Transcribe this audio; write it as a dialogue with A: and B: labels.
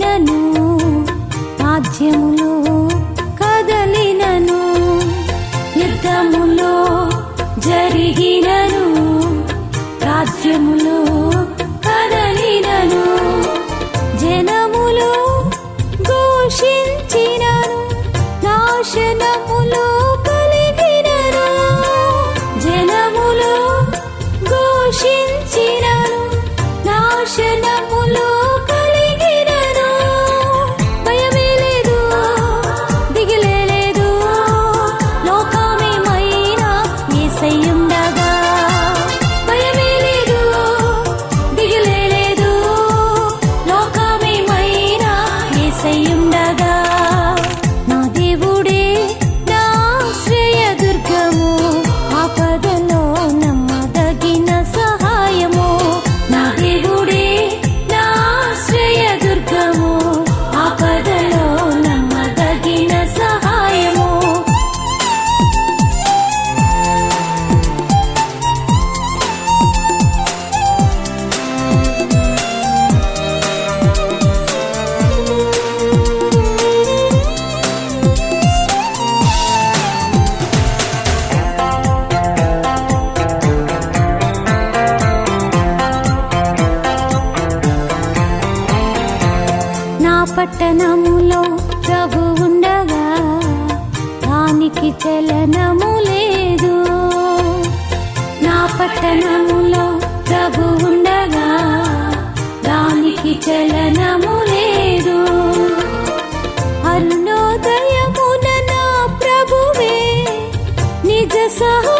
A: జరిగినను రాజ్యములో కదలినను యుద్ధములో జరిగి పట్టణములో ప్రభు ఉండగా దానికి చలనము లేదు. నా పట్టణములో ప్రభు ఉండగా దానికి చలనము లేదు. అరుణోదయమున నా ప్రభువే నిజ సహో